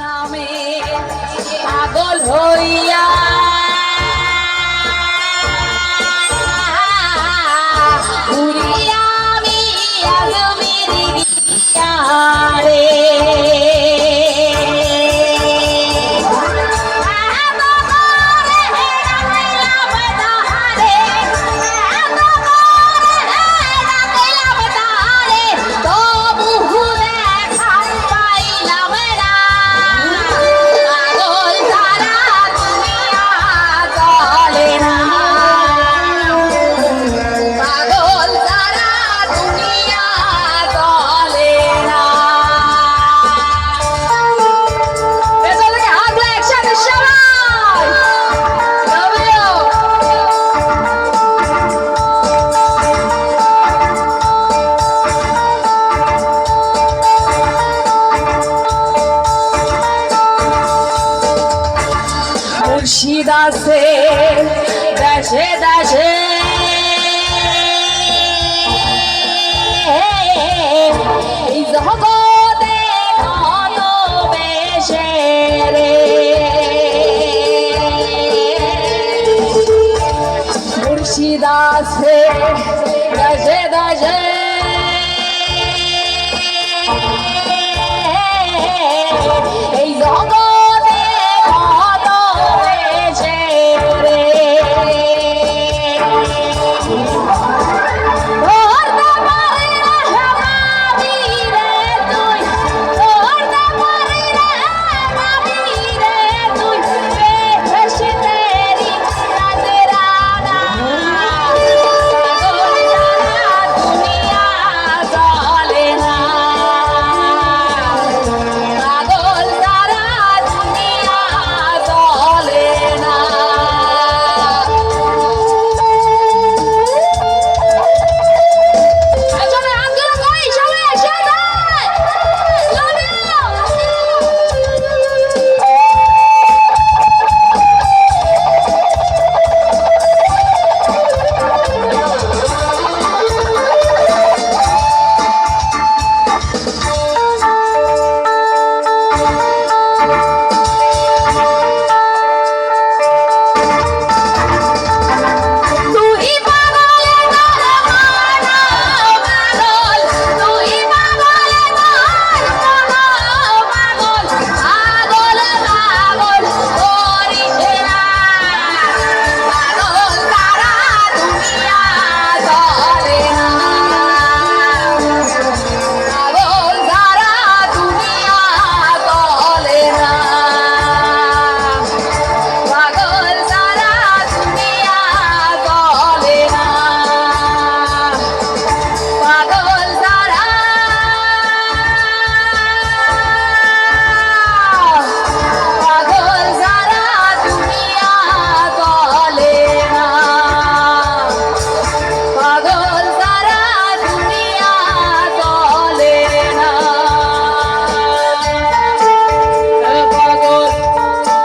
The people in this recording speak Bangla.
নামে পাগল হইয়া মুর্শিদ আছে দেশে দেশে এই জগতে কত বেশে রে। মুর্শিদ আছে